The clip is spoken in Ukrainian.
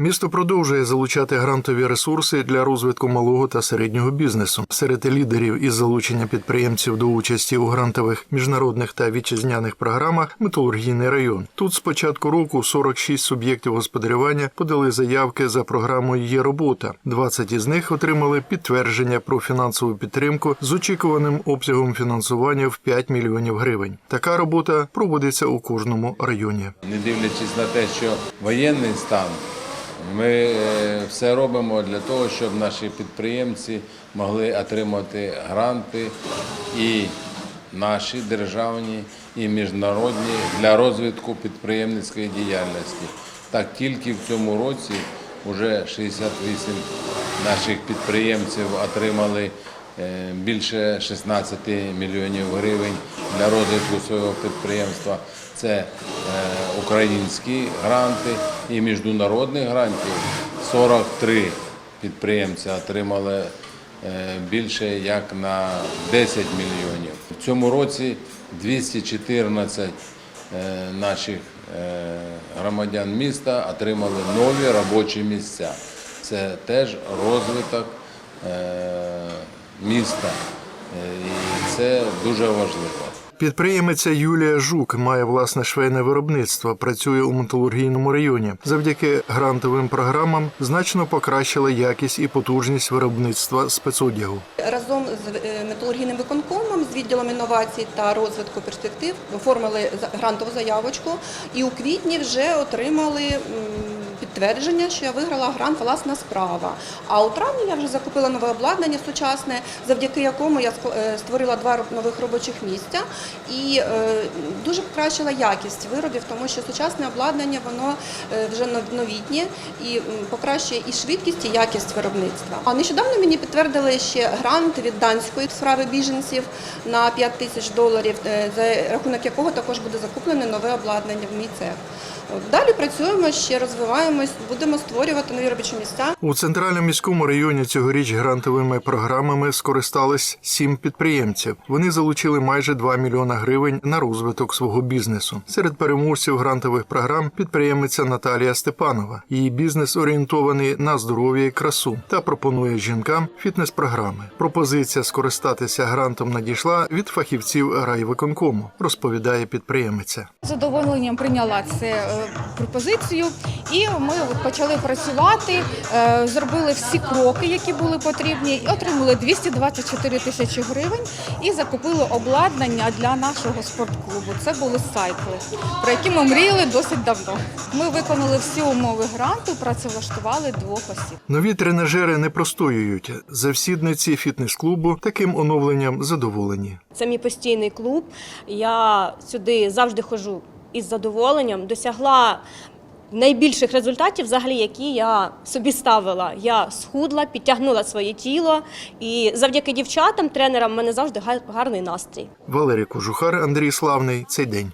Місто продовжує залучати грантові ресурси для розвитку малого та середнього бізнесу. Серед лідерів із залучення підприємців до участі у грантових міжнародних та вітчизняних програмах металургійний район. Тут з початку року 46 суб'єктів господарювання подали заявки за програмою Є робота. 20 із них отримали підтвердження про фінансову підтримку з очікуваним обсягом фінансування в 5 мільйонів гривень. Така робота проводиться у кожному районі. Не дивлячись на те, що воєнний стан, ми е, все робимо для того, щоб наші підприємці могли отримати гранти і наші державні, і міжнародні для розвитку підприємницької діяльності. Так тільки в цьому році вже 68 наших підприємців отримали більше 16 мільйонів гривень для розвитку свого підприємства. Це е, українські гранти і міжнародних грантів. 43 підприємці отримали е, більше як на 10 мільйонів. В цьому році 214 е, наших е, громадян міста отримали нові робочі місця. Це теж розвиток е, міста, Е, і це дуже важливо. Підприємиця Юлія Жук має власне швейне виробництво, працює у металургійному районі. Завдяки грантовим програмам значно покращила якість і потужність виробництва спецодягу. Разом з е, металургійним виконкомом, з відділом інновацій та розвитку перспектив оформили грантову заявочку і у квітні вже отримали підтвердження, що я виграла грант власна справа. А у травні я вже закупила нове обладнання сучасне, завдяки якому я е, створила два нових робочих місця і е, дуже покращила якість виробів, тому що сучасне обладнання воно е, вже новітнє і покращує і швидкість, і якість виробництва. А нещодавно мені підтвердили ще грант від данської справи біженців на 5 тисяч доларів, за рахунок якого також буде закуплене нове обладнання в мій цех. Далі працюємо ще розвиваємось, будемо створювати нові робочі місця. У центральному міському районі цьогоріч грантовими програмами скористались сім підприємців. Вони залучили майже 2 мільйона гривень на розвиток свого бізнесу. Серед переможців грантових програм підприємиця Наталія Степанова. Її бізнес орієнтований на здоров'я і красу та пропонує жінкам фітнес-програми. Пропозиція скористатися грантом надійшла від фахівців райвиконкому, розповідає підприємиця. Задоволенням прийняла це е, пропозицію, і ми почали працювати, е, зробили всі кроки, які були потрібні, і отримали 224 тисячі гривень і закупили обладнання для нашого спортклубу. Це були сайкли, про які ми мріяли досить давно. Ми виконали всі умови гранту, працевлаштували двох осіб. Нові тренажери не простоюють. Завсідниці фітнес-клубу таким оновленням задоволені. Це мій постійний клуб. Я сюди завжди ходжу із задоволенням. Досягла найбільших результатів, взагалі, які я собі ставила. Я схудла, підтягнула своє тіло, і завдяки дівчатам, тренерам, в мене завжди гар- гарний настрій. Валерій Кожухар, Андрій Славний. Цей день.